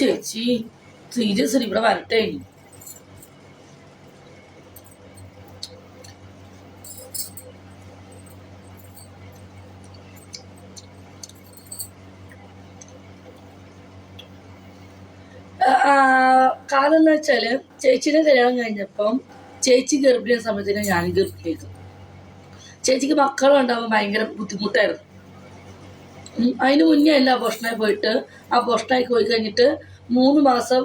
ചേച്ചി സീരിയസ് ഇവിടെ വരട്ടെ. കാരണം എന്താ വെച്ചാൽ ചേച്ചിനെ കല്യാണം കഴിഞ്ഞപ്പം ചേച്ചി ഗർഭിണിയ സമയത്തിന് ഞാൻ ഗർഭിണിയായിരുന്നു. ചേച്ചിക്ക് മക്കളുണ്ടാവാൻ ഭയങ്കര ബുദ്ധിമുട്ടായിരുന്നു. അതിന് മുന്നേ അല്ല അബോഷനായി പോയിട്ട് അബോഷനായി പോയി കഴിഞ്ഞിട്ട് മൂന്ന് മാസം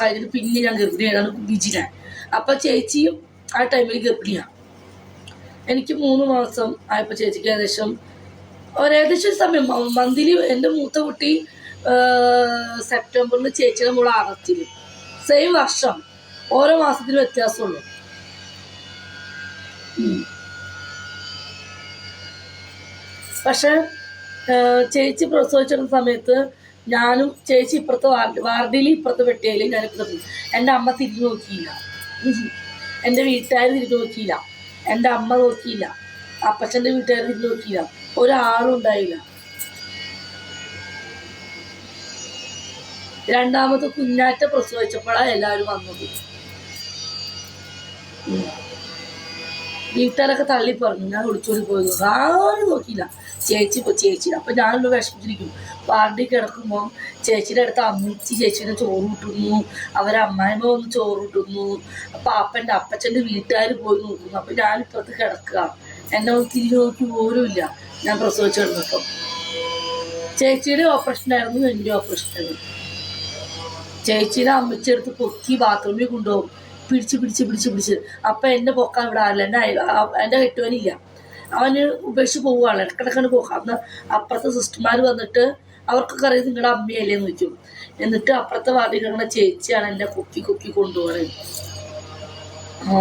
കഴിഞ്ഞിട്ട് പിന്നെ ഞാൻ ഗർഭിണിയാണ് ബിജിനാൻ അപ്പം ചേച്ചിയും ആ ടൈമിൽ ഗർഭിണിയാണ് എനിക്ക് മൂന്ന് മാസം ആയപ്പോൾ ചേച്ചിക്ക് ഏകദേശം ഒരേകദേശം ഒരു സമയം മന്തിലി എന്റെ മൂത്ത കുട്ടി സെപ്റ്റംബറിൽ ചേച്ചിയുടെ മോൾ ആഗസ്റ്റിൽ സെയിം വർഷം. ഓരോ മാസത്തിലും വ്യത്യാസമുള്ളൂ. പക്ഷെ ചേച്ചി പ്രസവിച്ചിരുന്ന സമയത്ത് ഞാനും ചേച്ചി ഇപ്പുറത്ത് വാർഡ് വാർഡിൽ ഇപ്പുറത്ത് വെട്ടിയയിൽ ഞാൻ ഇപ്പുറത്ത് പോയി. എന്റെ അമ്മ തിരിഞ്ഞു നോക്കിയില്ല. എന്റെ വീട്ടുകാർ തിരിഞ്ഞു നോക്കിയില്ല. എന്റെ അമ്മ നോക്കിയില്ല. അപ്പച്ചന്റെ വീട്ടുകാർ തിരിഞ്ഞു നോക്കിയില്ല. ഒരാളും ഉണ്ടായില്ല. രണ്ടാമത് കുഞ്ഞാറ്റ പ്രസവിച്ചപ്പോഴാണ് എല്ലാവരും വന്നത്. വീട്ടുകാരൊക്കെ തള്ളി പറഞ്ഞു ഞാൻ ഒളിച്ചോടി പോയത്. ആരും നോക്കിയില്ല. ചേച്ചി ചേച്ചി അപ്പൊ ഞാനൊന്ന് വിഷമിച്ചിരിക്കും പാർട്ടി കിടക്കുമ്പോൾ ചേച്ചിയുടെ അടുത്ത് അമ്മച്ചി ചേച്ചീനെ ചോറ് കിട്ടുന്നു. അവരെ അമ്മായിമ്മ വന്ന് ചോറ് കിട്ടുന്നു. അപ്പൊ അപ്പന്റെ അപ്പച്ചന്റെ വീട്ടുകാർ പോയി നോക്കുന്നു. അപ്പൊ ഞാനിപ്പുറത്ത് കിടക്കുക. എന്നെ ഒന്ന് തിരിഞ്ഞു നോക്കി പോലുമില്ല. ഞാൻ പ്രസവിച്ചു കിടന്നപ്പം. ചേച്ചിയുടെ ഓപ്പറേഷൻ ആയിരുന്നു എന്റെ ഓപ്പറേഷൻ ആയിരുന്നു. ചേച്ചീനെ അമ്മച്ചെടുത്ത് പൊക്കി ബാത്റൂമിൽ കൊണ്ടുപോകും. പിടിച്ച് പിടിച്ച് പിടിച്ച് പിടിച്ച്. അപ്പൊ എന്നെ പൊക്കാൻ ഇവിടെ ആരില്ല. എന്റെ കെട്ടുവനില്ല. അവന് ഉപേക്ഷിച്ച് പോവുകയാണ്. ഇടക്കിടക്കാണ് പോകാം അന്ന് അപ്പുറത്തെ സിസ്റ്റർമാർ വന്നിട്ട് അവർക്കൊക്കെ അറിയാം നിങ്ങളുടെ അമ്മയല്ലേ എന്ന് വെക്കും എന്നിട്ട് അപ്പുറത്തെ കിടക്കുന്ന ചേച്ചിയാണ് എന്നെ കൊക്കി കൊക്കി കൊണ്ടുപോകുന്നത് ആ.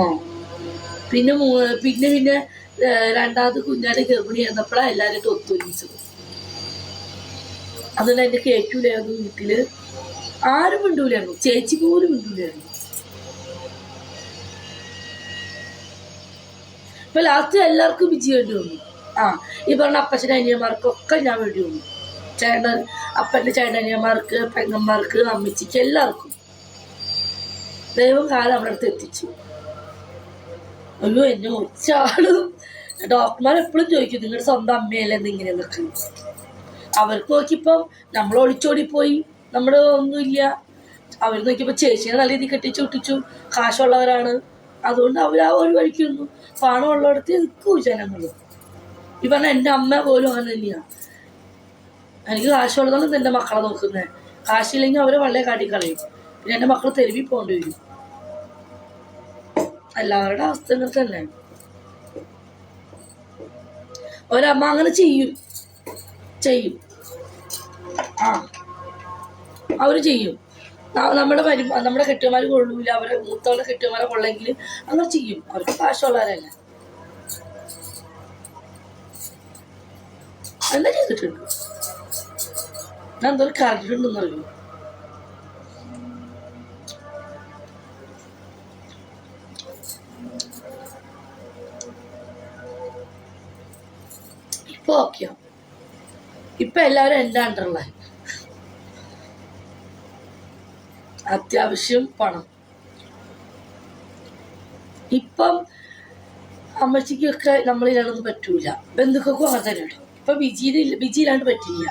പിന്നെ പിന്നെ പിന്നെ രണ്ടാമത് കുഞ്ഞാടെ ഗർഭിണി ആയിരുന്നപ്പോഴാണ് എല്ലാവരും ഒത്തൊരുമിച്ചത്. അതുകൊണ്ട് എന്റെ കേട്ടൂലായിരുന്നു വീട്ടിൽ. ആരും മിണ്ടൂലായിരുന്നു. ചേച്ചി പോലും മിണ്ടൂലായിരുന്നു. ഇപ്പൊ ലാസ്റ്റ് എല്ലാവർക്കും വിജയം വേണ്ടി വന്നു. ആ ഈ പറഞ്ഞ അപ്പച്ചന്റെ അനിയന്മാർക്കൊക്കെ ഞാൻ വേണ്ടി വന്നു. ചേട്ടൻ അപ്പന്റെ ചേട്ടനിയന്മാർക്ക് പെങ്ങന്മാർക്ക് അമ്മച്ചിക്ക് എല്ലാവർക്കും. ദൈവം കാലം നമ്മുടെ അടുത്ത് എത്തിച്ചു. അയ്യോ എന്നെ ഒച്ചാളും ഡോക്ടർമാർ എപ്പോഴും ചോദിക്കും നിങ്ങളുടെ സ്വന്തം അമ്മയല്ലേ എന്നിങ്ങനെയെന്നൊക്കെ അവർക്ക് നോക്കിയപ്പം നമ്മൾ ഒളിച്ചോടി പോയി. നമ്മുടെ ഒന്നുമില്ല. അവർ നോക്കിയപ്പോൾ ചേച്ചീനെ നല്ല രീതിയിൽ കെട്ടിച്ചു വിട്ടിച്ചു കാശുള്ളവരാണ്. അതുകൊണ്ട് അവർ ആ ഒരു വഴിക്ക് നിന്നു പണമുള്ളിടത്ത് നിൽക്കൂ ജനങ്ങൾ ഈ പറഞ്ഞ എന്റെ അമ്മ പോലും അങ്ങനെ തന്നെയാണ് എനിക്ക് കാശുള്ളതാണ് എന്റെ മക്കളെ നോക്കുന്നത് കാശില്ലെങ്കിൽ അവരെ വളരെ കാട്ടിക്കളയും. പിന്നെ എന്റെ മക്കൾ തെരുവിൽ പോകേണ്ടി വരും. എല്ലാവരുടെ അവസ്ഥ ഇങ്ങനത്തെ തന്നെ ഒരമ്മ അങ്ങനെ ചെയ്യും. ചെയ്യും. ആ. അവർ ചെയ്യും. നമ്മുടെ വരു നമ്മുടെ കെട്ടിയമാർ കൊള്ളൂല അവരെ മൂത്തവരുടെ കെട്ടിയമാരെ കൊള്ളെങ്കിൽ അങ്ങനെ ചെയ്യും. അവർക്ക് കാശുള്ളവരല്ല. എന്താ ചെയ്തിട്ടുണ്ട്? ഞാൻ എന്തോ കണ്ടിട്ടുണ്ടെന്ന് അറിയൂ? ഇപ്പൊ ഓക്കെയോ ഇപ്പൊ എല്ലാവരും എന്റെ അണ്ടറിലായി അത്യാവശ്യം പണം. ഇപ്പം അമ്മച്ചിക്കൊക്കെ നമ്മളില്ലാണ്ടൊന്നും പറ്റൂല. ബന്ധുക്കൾക്കും അങ്ങനെ തന്നെയാണ് ഇപ്പൊ വിജിയിൽ വിജിയിലാണ്ട് പറ്റില്ല.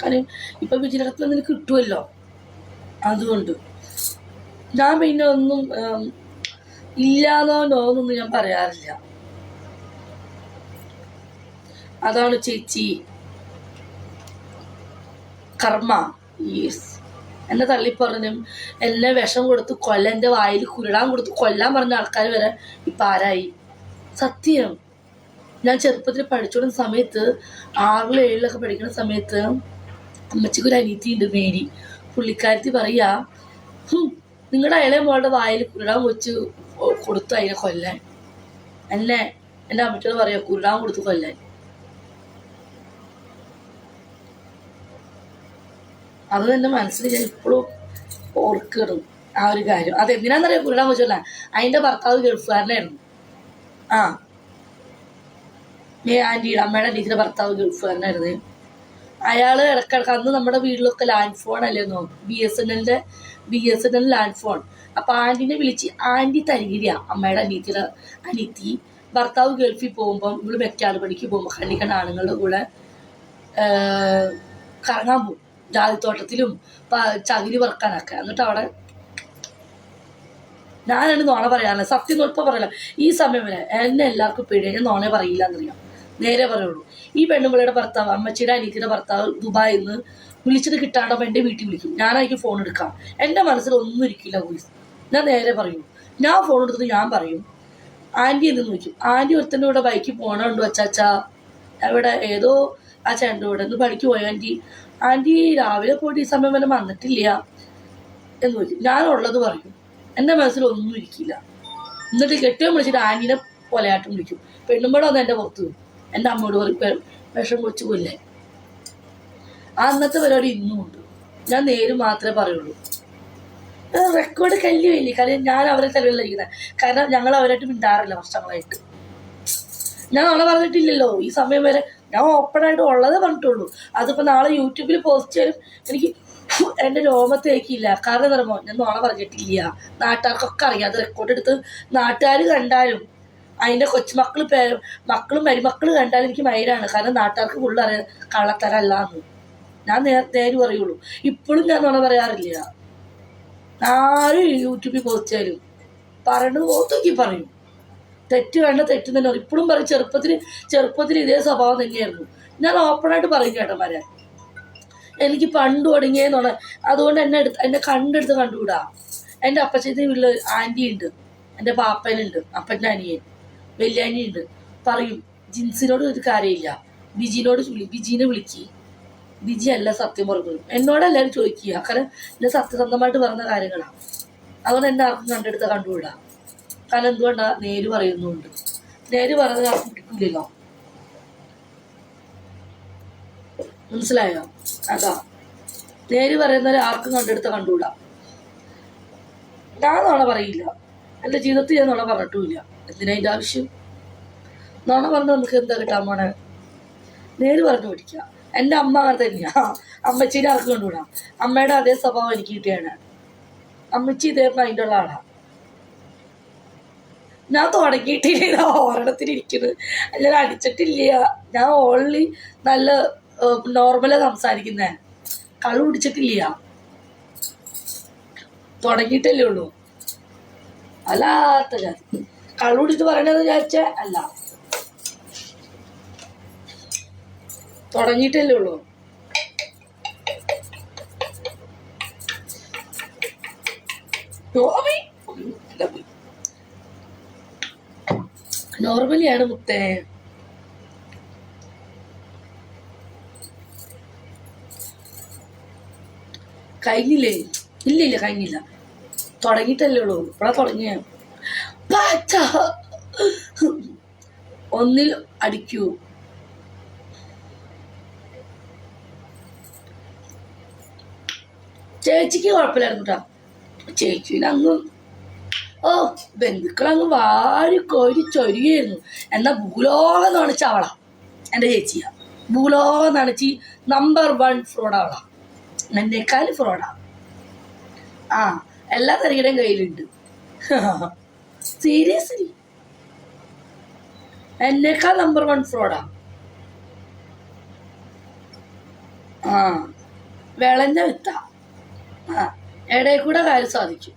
കാരണം ഇപ്പൊ വിജിയിലകത്ത് നിനക്ക് കിട്ടുമല്ലോ അതുകൊണ്ട്. ഞാൻ പിന്നെ ഒന്നും ഇല്ലാന്നോ ഞാൻ പറയാറില്ല. അതാണ് ചേച്ചി കർമ്മ. യെസ് എന്നെ തള്ളിപ്പറഞ്ഞും എന്നെ വിഷം കൊടുത്ത് കൊല്ല എന്റെ വായിൽ കുരുടാൻ കൊടുത്ത് കൊല്ലാൻ പറഞ്ഞ ആൾക്കാർ വരെ ഇപ്പം ആരായി? സത്യം. ഞാൻ ചെറുപ്പത്തിൽ പഠിച്ചുകൊടുന്ന സമയത്ത് ആറിലും ഏഴിലൊക്കെ പഠിക്കുന്ന സമയത്ത് അമ്മച്ചിക്ക് ഒരു ഉണ്ട് മേരി. പുള്ളിക്കാരത്തി പറയാ നിങ്ങളുടെ അയലെ മോളുടെ വായിൽ കുരുടാൻ വെച്ച് കൊടുത്തു അതിനെ കൊല്ലാൻ. അല്ലേ എന്റെ അമ്മച്ചോട് പറയാ കുരുടാൻ കൊടുത്ത് കൊല്ലാൻ. അത് തന്നെ മനസ്സിൽ ഞാൻ ഇപ്പോഴും ഓർക്കണം ആ ഒരു കാര്യം. അത് എന്തിനാന്നറിയാം കുരുടാൻ വെച്ചല്ല അതിന്റെ ഭർത്താവ് ഗൾഫുകാരനായിരുന്നു. ആ. മേ ആന്റിയുടെ അമ്മയുടെ അനിയത്തിന്റെ ഭർത്താവ് ഗൾഫുകാരനായിരുന്നു. അയാൾ ഇടക്കിടക്ക് അന്ന് നമ്മുടെ വീട്ടിലൊക്കെ ലാൻഡ് ഫോൺ അല്ലായിരുന്നു ബി എസ് എൻ എല്ലിന്റെ B S N L land phone. അപ്പം ആന്റീനെ വിളിച്ച് ആന്റി തരികിരിയ അമ്മയുടെ അനിയത്തിയുടെ അനിയത്തി. ഭർത്താവ് ഗൾഫിൽ പോകുമ്പം ഇവൾ മെക്കാട് പണിക്ക് പോകുമ്പോൾ കണ്ണിക്കണ ആണുങ്ങളുടെ കൂടെ കറങ്ങാൻ പോകും. ജാതിത്തോട്ടത്തിലും ചകിരി പറക്കാനൊക്കെ എന്നിട്ട് അവിടെ ഞാനാണ് നോണ പറയാറില്ല സത്യം ഇപ്പം പറയില്ല. ഈ സമയം വരെ എന്നെ എല്ലാവർക്കും പേടിയാണ് ഞാൻ നോണേ പറയില്ല എന്നറിയാം നേരെ പറയുള്ളൂ. ഈ പെണ്ണുമ്പിളയുടെ ഭർത്താവ് അമ്മച്ചിയുടെ അനിയത്തിയുടെ ഭർത്താവ് ദുബായിൽ നിന്ന് വിളിച്ചിട്ട് കിട്ടാണ്ടോ എന്റെ വീട്ടിൽ വിളിക്കും. ഞാനായിരിക്കും ഫോൺ എടുക്കാം എന്റെ മനസ്സിൽ ഒന്നും ഇരിക്കില്ല ഗുയിസ് ഞാൻ നേരെ പറയും. ഞാൻ ഫോൺ എടുത്തിട്ട് ഞാൻ പറയും. ആന്റി എന്ന് വിളിക്കും ആന്റി ഒരുത്തന്റെ കൂടെ ബൈക്കിൽ പോകണമുണ്ടോ വച്ചാച്ചാ എവിടെ? ഏതോ ആ ചേട്ടന്റെ കൂടെ. ഒന്ന് പണിക്ക് പോയി ആന്റി ആന്റി രാവിലെ പോയിട്ട് ഈ സമയം വരെ വന്നിട്ടില്ല എന്ന് വെച്ചു ഞാനുള്ളത് പറയും എന്റെ മനസ്സിൽ ഒന്നും ഇരിക്കില്ല. എന്നിട്ട് കെട്ടിയും വിളിച്ചിട്ട് ആന്റീനെ കൊലയാട്ടം വിളിക്കും. പെണ്ണുമ്പോഴും വന്ന് എന്റെ പുറത്ത് വരും. എന്റെ അമ്മയോട് പറയും വിഷം കൊച്ചു കൊല്ലേ. അന്നത്തെ പരിപാടി ഇന്നും ഉണ്ട്. ഞാൻ നേര് മാത്രമേ പറയുള്ളൂ. റെക്കോർഡ് കല്ല് വലിയ കാര്യം ഞാൻ അവരെ ചെലവിലിരിക്കുന്നത് കാരണം ഞങ്ങൾ അവരായിട്ട് മിണ്ടാറില്ല വർഷങ്ങളായിട്ട് ഞാൻ അവളെ പറഞ്ഞിട്ടില്ലല്ലോ. ഈ സമയം വരെ ഞാൻ ഓപ്പണായിട്ട് ഉള്ളത് പറഞ്ഞിട്ടുള്ളൂ. അതിപ്പോൾ നാളെ യൂട്യൂബിൽ പോസ്റ്റ് ചെയ്യും. എനിക്ക് എന്റെ രോമത്തേക്കില്ല. കാരണം എന്താ ഞാൻ നാളെ പറഞ്ഞിട്ടില്ല. നാട്ടുകാർക്കൊക്കെ അറിയാം. അത് റെക്കോർഡ് എടുത്ത് നാട്ടുകാർ കണ്ടാലും അതിന്റെ കൊച്ചുമക്കൾ പേ മക്കളും മരുമക്കൾ കണ്ടാലും എനിക്ക് മൈരാണ്. കാരണം നാട്ടുകാർക്ക് ഫുള്ള് അറിയാം. കള്ളത്തരല്ല എന്ന് ഞാൻ നേ നേര് ഇപ്പോഴും ഞാൻ നുണ പറയാറില്ല. ആരും യൂട്യൂബിൽ പോസ്റ്റ് ചെയ്യും പറയണത് പോത്തൊക്കെ പറയും. തെറ്റ് വേണ്ട തെറ്റ് തന്നെ ഇപ്പോഴും പറയും ചെറുപ്പത്തിൽ ചെറുപ്പത്തിൽ ഇതേ സ്വഭാവം തന്നെയായിരുന്നു. ഞാൻ ഓപ്പണായിട്ട് പറയും ചേട്ടന്മാരെ. എനിക്ക് പണ്ട് തുടങ്ങിയെന്നാണ് അതുകൊണ്ട് എന്നെ എടുത്ത് എന്നെ കണ്ടെടുത്ത് കണ്ടുകൂടാ. എന്റെ അപ്പച്ചന്റെ വീട്ടിൽ ആന്റി ഉണ്ട്. എന്റെ പാപ്പനുണ്ട്. അപ്പന്റെ അനിയൻ വലിയാനി ഉണ്ട്. പറയും ജിൻസിനോട് ഒരു കാര്യമില്ല. ബിജിനോട് ബിജിനെ വിളിക്ക്. ബിജി അല്ല സത്യം പറഞ്ഞത്. എന്നോട് എല്ലാവരും ചോദിക്കുക. കാരണം ഞാൻ സത്യസന്ധമായിട്ട് പറഞ്ഞ കാര്യങ്ങളാണ് അതുകൊണ്ട് എന്നെ ആർക്കും കണ്ടെടുത്ത് കണ്ടുകൂടാ. കാരണം എന്തുകൊണ്ടാ നേര് പറയുന്നുണ്ട്? നേര് പറയുന്നത് ആർക്കും പിടിക്കില്ലല്ലോ മനസ്സിലായോ? അതാ. നേര് പറയുന്നവരെ ആർക്കും കണ്ടെടുത്ത് കണ്ടുകൂടാ ഞാൻ നാളെ പറയില്ല. എന്റെ ജീവിതത്തിൽ ഞാൻ നാളെ പറഞ്ഞിട്ടുമില്ല. എന്തിനാ അതിന്റെ ആവശ്യം? നാളെ പറഞ്ഞ് നമുക്ക് എന്താ കിട്ടാൻ പോണേ? നേര് പറഞ്ഞു പഠിക്കുക എന്റെ അമ്മ അങ്ങനെ തന്നെയാ. അമ്മച്ചീനെ ആർക്കും കണ്ടുകൂടാ അമ്മയുടെ അതേ സ്വഭാവം എനിക്ക് കിട്ടിയാണ്. അമ്മച്ചി ഇതേ മൈൻഡുള്ള ആളാ. ഞാൻ തുടങ്ങിയിട്ടില്ല ഒരെണ്ണത്തിലിരിക്കുന്നത് അല്ലെങ്കിൽ അടിച്ചിട്ടില്ല. ഞാൻ ഓൺലി നല്ല നോർമല സംസാരിക്കുന്നേ. കളു പിടിച്ചിട്ടില്ല തുടങ്ങിയിട്ടല്ലേ ഉള്ളൂ. അല്ലാത്ത കളു പിടിച്ചിട്ട് പറയണത് വിചാരിച്ച അല്ല. തുടങ്ങിയിട്ടല്ലേ ഉള്ളൂ. നോർമലി നോർമലിയാണ് മുത്തേ. കഴിഞ്ഞില്ലേ? ഇല്ല ഇല്ല കഴിഞ്ഞില്ല. തുടങ്ങിയിട്ടല്ലേ ഉള്ളൂ. ഇവിടെ തുടങ്ങിയ. പാച്ച. ഒന്നിൽ അടിക്കൂ. ചേച്ചിക്ക് കുഴപ്പമില്ലായിരുന്നു കേട്ടോ ചേച്ചിന് അങ്ങ് ഓ ബന്ധുക്കൾ അങ്ങ് വാരി കോരി ചൊരിയായിരുന്നു എന്നാ ഭൂലോകം നണിച്ച അവളാ എന്റെ ചേച്ചിയ. ഭൂലോകം നണിച്ച് നമ്പർ വൺ ഫ്രോഡ് അവളാ. എന്നേക്കാൾ ഫ്രോഡാ ആ. എല്ലാ തരികയുടെയും കയ്യിലുണ്ട്. സീരിയസ്ലി എന്നേക്കാൾ നമ്പർ വൺ ഫ്രോഡാ ആ വിളഞ്ഞ വിത്ത. ആ ഇടയിൽ കൂടെ കാര്യം സാധിക്കും.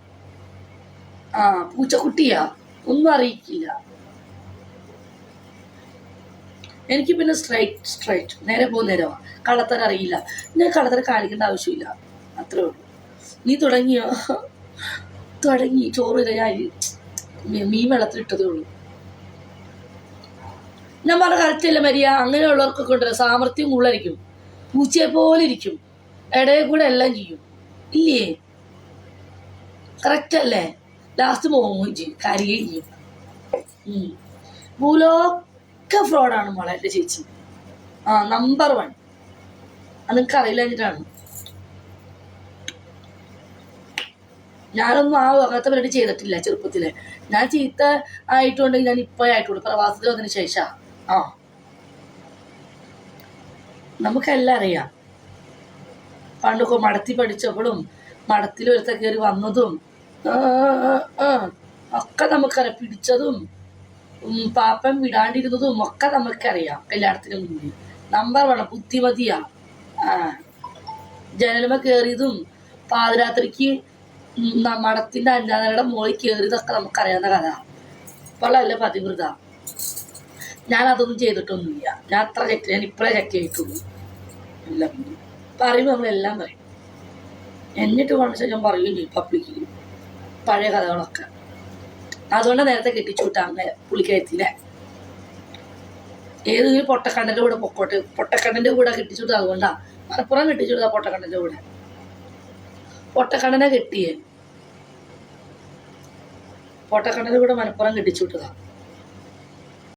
ആ പൂച്ചക്കുട്ടിയാ. ഒന്നും അറിയിക്കില്ല. എനിക്ക് പിന്നെ സ്ട്രൈറ്റ് സ്ട്രൈറ്റ് നേരെ പോകുന്ന നേരമാ കള്ളത്തരം അറിയില്ല. ഞാൻ കള്ളത്തരം കാണിക്കേണ്ട ആവശ്യമില്ല. അത്രേ ഉള്ളൂ. നീ തുടങ്ങിയോ? തുടങ്ങി. ചോറ് ഞാൻ മീൻ വെള്ളത്തിലിട്ടതേ ഉള്ളൂ. ഞാൻ പറഞ്ഞ കറക്റ്റല്ല മരിയ? അങ്ങനെയുള്ളവർക്കൊക്കെ ഉണ്ടല്ലോ. സാമർഥ്യം കൂടുതലായിരിക്കും. പൂച്ചയെ പോലെ ഇരിക്കും. ഇടയിൽ കൂടെ എല്ലാം ചെയ്യും. ഇല്ലേ? കറക്റ്റ് അല്ലേ? ലാസ്റ്റ് പോകുകയും ചെയ്യും കരയുകയും ചെയ്യും. ഭൂലോക്ക ഭൂലോക ഫ്രോഡാണ് മോളെ എന്റെ ചേച്ചി. ആ നമ്പർ വൺ അത് നിങ്ങൾക്ക് അറിയില്ല എന്നിട്ടാണ്. ഞാനൊന്നും ആ അങ്ങനത്തെ പരിപാടി ചെയ്തിട്ടില്ല ചെറുപ്പത്തിൽ. ഞാൻ ചീത്ത ആയിട്ടുണ്ടെങ്കിൽ ഞാൻ ഇപ്പൊ ആയിട്ടുള്ളൂ പ്രവാസത്തിൽ വന്നതിന് ശേഷം. ആ. നമുക്കെല്ലാം അറിയാം. പണ്ടൊക്കെ മടത്തി പഠിച്ചപ്പോഴും മടത്തിൽ ഒരുത്ത കയറി വന്നതും ഒക്കെ നമുക്കറിയാം. പിടിച്ചതും പാപ്പൻ വിടാണ്ടിരുന്നതും ഒക്കെ നമുക്കറിയാം. കല്യാണത്തിനും മുന്നേ നമ്പർ വേണം ബുദ്ധിമതിയാ. ജനലമ കയറിയതും പാതിരാത്രിക്ക് ഉം, അഞ്ചാനയുടെ മുകളിൽ കയറിയതൊക്കെ നമുക്കറിയാവുന്ന കഥ. ഇപ്പോഴല്ല പതിവൃത ഞാൻ അതൊന്നും ചെയ്തിട്ടൊന്നുമില്ല. ഞാൻ അത്ര ചെക്ക് ഞാൻ ഇപ്പഴേ ചെക്ക് ചെയ്തിട്ടുള്ളൂ. എല്ലാം. പറയുമ്പോൾ നമ്മളെല്ലാം പറയും. എന്നിട്ട് ഞാൻ പറയുകയും ചെയ്യും പബ്ലിക്കിൽ പഴയ കഥകളൊക്കെ. അതുകൊണ്ട് നേരത്തെ കെട്ടിച്ചു വിട്ടാണ് അങ്ങനെ ഏതെങ്കിലും പൊട്ടക്കണ്ണന്റെ കൂടെ പൊക്കോട്ട്? പൊട്ടക്കണ്ണന്റെ കൂടെ കെട്ടിച്ചു വിട്ടത് അതുകൊണ്ടാ. മലപ്പുറം കെട്ടിച്ചു വിട്ടതാ പൊട്ടക്കണ്ണന്റെ കൂടെ. പൊട്ടക്കണ്ണനെ കെട്ടിയേ. പൊട്ടക്കണ്ണന്റെ കൂടെ മലപ്പുറം കെട്ടിച്ചു വിട്ടതാ